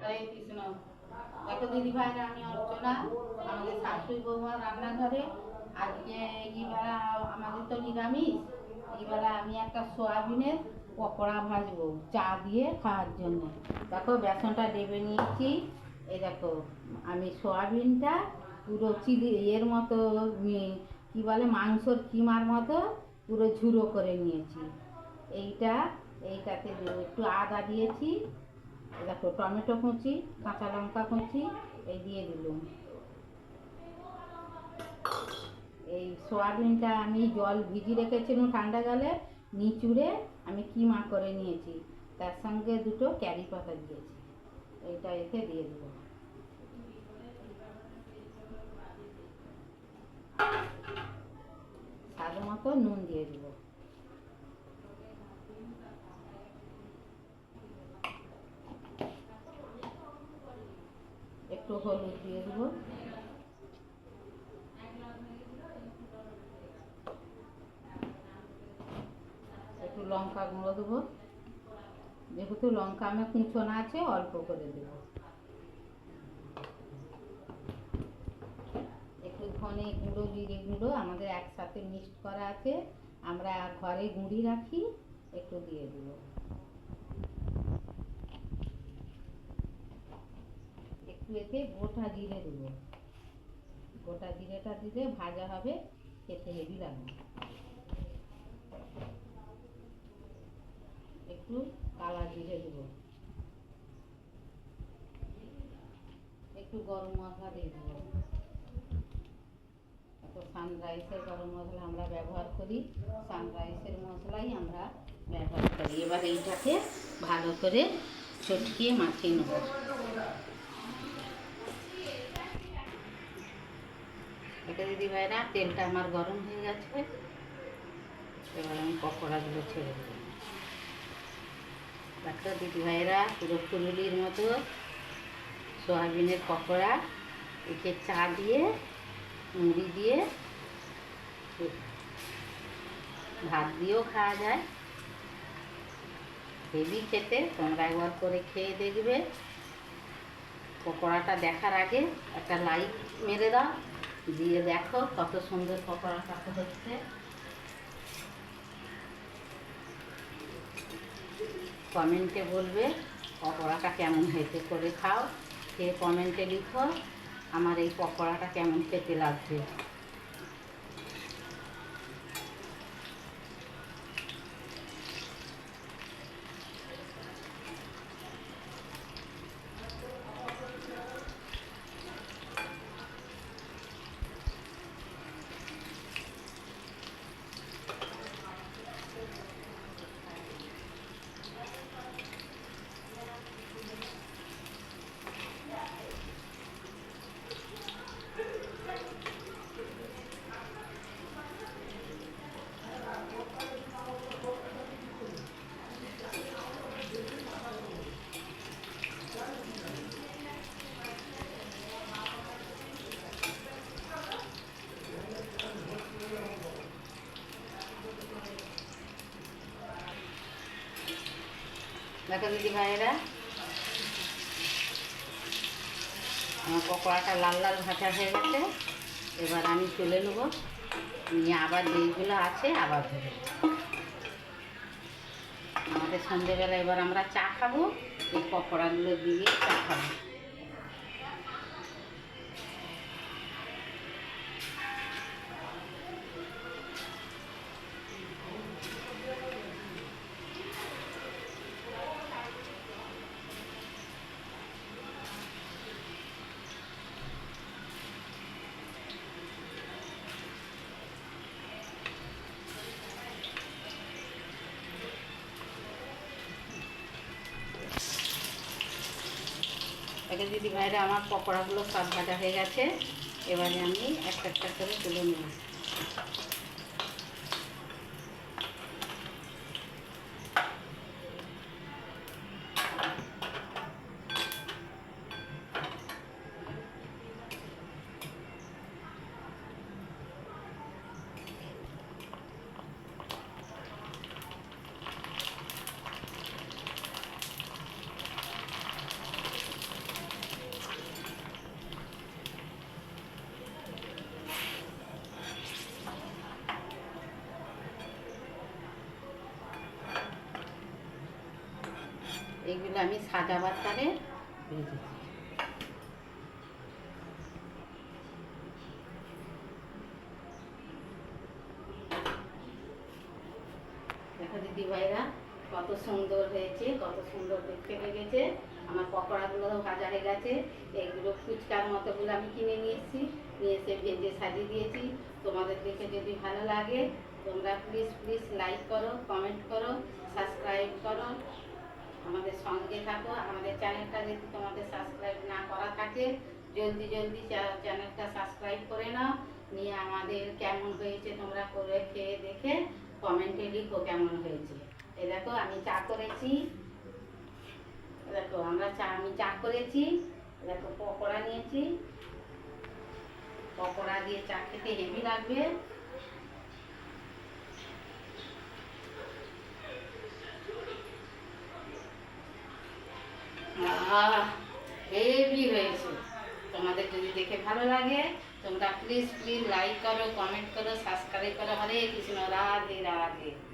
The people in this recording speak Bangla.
হরে কৃষ্ণ দেখো দিদি ভাইরা আমি অর্চনা, আমাদের শাশুড়ি বৌমা রান্নাঘরে আজকে এইবেলা আমাদের তো নিরামিষ এইবেলা আমি একটা সোয়াবিনের পকোড়া ভাজবো, চা দিয়ে খাওয়ার জন্য। দেখো বেসনটা ডেবে নিয়েছি এই দেখো, আমি সোয়াবিনটা পুরো চিলি এর মতো কি বলে, মাংসর কিমার মতো পুরো ঝুড়ো করে নিয়েছি। এইটা, এইটাতে একটু আদা দিয়েছি দেখো, টমেটো কুচি, কাঁচা লঙ্কা কুচি, এই দিয়ে দিলুম। এই সোয়াবিনটা আমি জল ভিজি রেখেছিলাম ঠান্ডা জলে, নিচুড়ে আমি কিমা করে নিয়েছি। তার সঙ্গে দুটো ক্যারি পাতা দিয়েছি। এইটা এতে দিয়ে দেবো। স্বাদ মতো নুন দিয়ে দেবো। একটু হলুদ দিয়ে দেবো। একটু লঙ্কা গুঁড়ো দেবো। যেহেতু লঙ্কা আমার কুঁচোনা আছে, অল্প করে দেবো। একটু ধনে গুঁড়ো, জিরে গুঁড়ো আমাদের একসাথে মিক্সড করা আছে। আমরা ঘরে গুঁড়ি রাখি, একটু দিয়ে দেবো একটু এতে গোটা জিরে দেবো। গোটা জিরেটা দিলে ভাজা হবে, খেতে হেভি লাগবে। একটু কালা জিরে দেবো। একটু গরম মশলা দিয়ে দেবো। তো সানরাইসের গরম মশলা আমরা ব্যবহার করি। সানরাইসের মশলাই আমরা ব্যবহার করি। এবার এইটাকে ভালো করে চটকিয়ে মাখিয়ে নেব। এটা দিদি ভাইরা তেলটা আমার গরম হয়ে গেছে। এবার আমি পকোড়াগুলো ছেড়ে দেবো। দেখো দিদি ভাইরা পুরো ফুলুলির মতো সোয়াবিনের পকোড়া, একে চা দিয়ে, মুড়ি দিয়ে, ভাত দিয়েও খাওয়া যায়। হেভি খেতে, তোমরা একবার করে খেয়ে দেখবে। পকোড়াটা দেখার আগে একটা লাইক মেরে দাও। দিয়ে দেখো কত সুন্দর পকোড়া পকোড়াটা হচ্ছে। কমেন্টে বলবে পকোড়াটা কেমন হয়েছে করে খাও। সে কমেন্টে লিখো, আমার এই পকোড়াটা কেমন খেতে লাগছে। দেখো দিদি ভাইয়েরা। আমার পকোড়াটা লাল লাল ভাজা হয়ে গেছে। এবার আমি তুলে নেব। নিয়ে আবার যেইগুলো আছে আবার ধরে আমাদের সন্ধেবেলা এবার আমরা চা খাব। এই পকোড়াগুলো দিয়ে চা খাব। একে দিদি ভাইরা আমার পকোড়াগুলো সব ভাজা হয়ে গেছে। এবারে আমি একটা একটা করে তুলে নেব এইগুলো আমি সাজাবার তারে ভেজেছি দেখো দিদি ভাইরা কত সুন্দর হয়েছে, কত সুন্দর দেখতে লেগেছে। আমার পকোড়াগুলো ভাজা হয়ে গেছে। এগুলো ফুচকার মতোগুলো আমি কিনে নিয়ে এসেছি নিয়ে এসে ভেজে সাজিয়ে দিয়েছি। তোমাদের দেখে যদি ভালো লাগে, তোমরা প্লিজ প্লিজ লাইক করো কমেন্ট করো সাবস্ক্রাইব করো। আমাদের সঙ্গে থাকো, আমাদের চ্যানেলটা যদি তোমাদের সাবস্ক্রাইব না করা থাকে, জলদি জলদি চ্যানেলটা সাবস্ক্রাইব করে নাও, নিয়ে আমাদের কেমন হয়েছে তোমরা করে খেয়ে দেখে কমেন্টে লিখো কেমন হয়েছে। এ দেখো, আমি চা করেছি। দেখো, আমরা চা, আমি চা করেছি। দেখো, পকোড়া নিয়েছি। পকোড়া দিয়ে চা খেতে হেভি লাগবে। হেভি হয়েছে। তোমাদের যদি দেখে ভালো লাগে, তোমরা প্লিজ প্লিজ লাইক করো কমেন্ট করো সাবস্ক্রাইব করো। হরে কৃষ্ণ, রাধে রাধে।